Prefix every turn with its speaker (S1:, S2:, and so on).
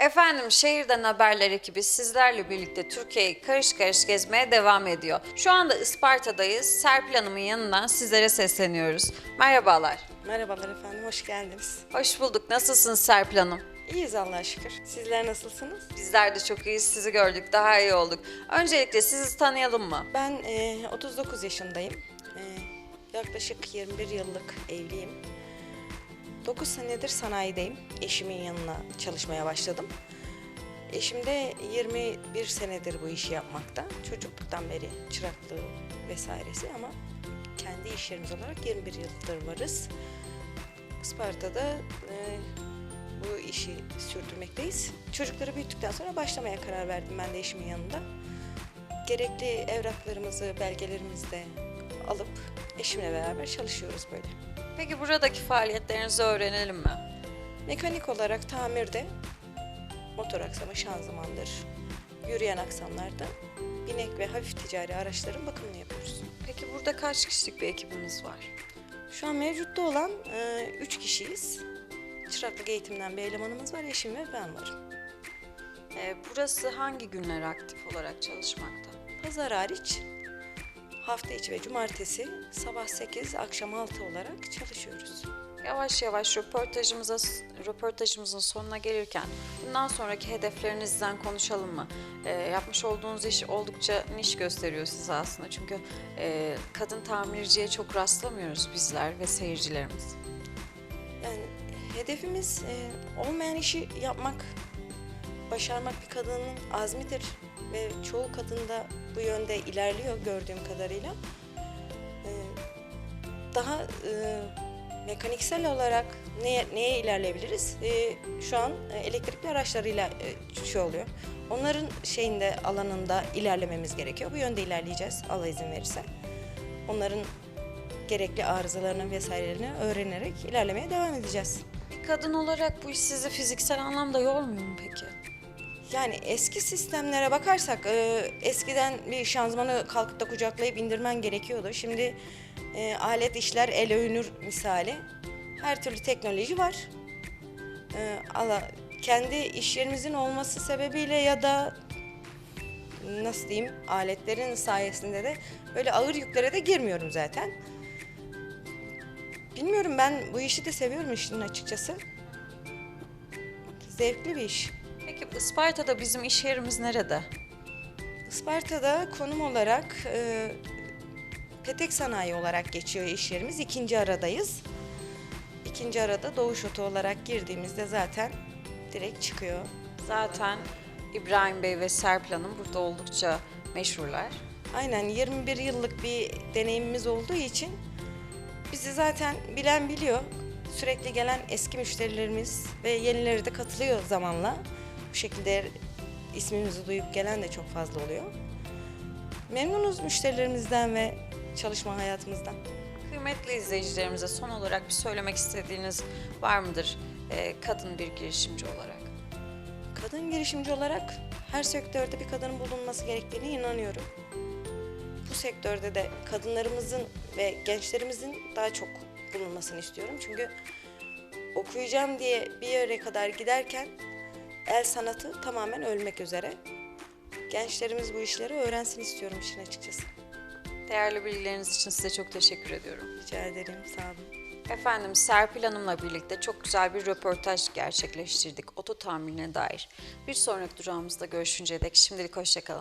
S1: Efendim şehirden haberler ekibi sizlerle birlikte Türkiye'yi karış karış gezmeye devam ediyor. Şu anda Isparta'dayız. Serpil Hanım'ın yanından sizlere sesleniyoruz. Merhabalar.
S2: Merhabalar efendim, hoş geldiniz.
S1: Hoş bulduk. Nasılsınız Serpil Hanım?
S2: İyiyiz Allah'a şükür. Sizler nasılsınız?
S1: Bizler de çok iyiyiz. Sizi gördük. Daha iyi olduk. Öncelikle sizi tanıyalım mı?
S2: Ben e, 39 yaşındayım. E, yaklaşık 21 yıllık evliyim. 9 senedir sanayideyim. Eşimin yanına çalışmaya başladım. Eşim de 21 senedir bu işi yapmakta. Çocukluktan beri çıraklığı vesairesi ama kendi iş yerimiz olarak 21 yıldır varız. Isparta'da e, bu işi sürdürmekteyiz. Çocukları büyüttükten sonra başlamaya karar verdim ben de eşimin yanında. Gerekli evraklarımızı, belgelerimizi de alıp eşimle beraber çalışıyoruz böyle.
S1: Peki buradaki faaliyetlerinizi öğrenelim mi?
S2: Mekanik olarak tamirde motor aksama şanzımandır, yürüyen aksamlarda binek ve hafif ticari araçların bakımını yapıyoruz.
S1: Peki burada kaç kişilik bir ekibimiz var?
S2: Şu an mevcutta olan 3 kişiyiz. Çıraklık eğitimden bir elemanımız var, eşim ve ben varım.
S1: Ee, burası hangi günler aktif olarak çalışmakta?
S2: Pazar hariç hafta içi ve cumartesi sabah 8, akşam 6 olarak çalışıyoruz.
S1: Yavaş yavaş röportajımıza röportajımızın sonuna gelirken bundan sonraki hedeflerinizden konuşalım mı? Ee, yapmış olduğunuz iş oldukça niş gösteriyor size aslında çünkü e, kadın tamirciye çok rastlamıyoruz bizler ve seyircilerimiz.
S2: Yani hedefimiz e, olmayan işi yapmak, başarmak bir kadının azmidir ve çoğu kadın da bu yönde ilerliyor gördüğüm kadarıyla. E, daha e, mekaniksel olarak neye, neye ilerleyebiliriz? E, şu an e, elektrikli araçlarıyla e, şey oluyor. Onların şeyinde alanında ilerlememiz gerekiyor. Bu yönde ilerleyeceğiz Allah izin verirse. Onların gerekli arızalarını vesairelerini öğrenerek ilerlemeye devam edeceğiz.
S1: Bir kadın olarak bu iş sizi fiziksel anlamda yormuyor mu peki?
S2: Yani eski sistemlere bakarsak e, eskiden bir şanzımanı kalkıp da kucaklayıp indirmen gerekiyordu. Şimdi e, alet işler el övünür misali. Her türlü teknoloji var. E, Allah kendi iş yerimizin olması sebebiyle ya da nasıl diyeyim aletlerin sayesinde de böyle ağır yüklere de girmiyorum zaten. Bilmiyorum ben bu işi de seviyorum işin açıkçası. Zevkli bir iş.
S1: Peki Isparta'da bizim iş yerimiz nerede?
S2: Isparta'da konum olarak e, Petek Sanayi olarak geçiyor iş yerimiz. İkinci aradayız. İkinci arada Doğuş Oto olarak girdiğimizde zaten direkt çıkıyor.
S1: Zaten İbrahim Bey ve Serpil Hanım burada oldukça meşhurlar.
S2: Aynen 21 yıllık bir deneyimimiz olduğu için bizi zaten bilen biliyor. Sürekli gelen eski müşterilerimiz ve yenileri de katılıyor zamanla. Bu şekilde ismimizi duyup gelen de çok fazla oluyor. Memnunuz müşterilerimizden ve çalışma hayatımızdan.
S1: Kıymetli izleyicilerimize son olarak bir söylemek istediğiniz var mıdır e, kadın bir girişimci olarak?
S2: Kadın girişimci olarak her sektörde bir kadının bulunması gerektiğine inanıyorum. Bu sektörde de kadınlarımızın ve gençlerimizin daha çok bulunmasını istiyorum. Çünkü okuyacağım diye bir yere kadar giderken el sanatı tamamen ölmek üzere. Gençlerimiz bu işleri öğrensin istiyorum işin açıkçası.
S1: Değerli bilgileriniz için size çok teşekkür ediyorum.
S2: Rica ederim, sağ olun.
S1: Efendim Serpil Hanım'la birlikte çok güzel bir röportaj gerçekleştirdik oto tamirine dair. Bir sonraki durağımızda görüşünceye dek şimdilik hoşçakalın.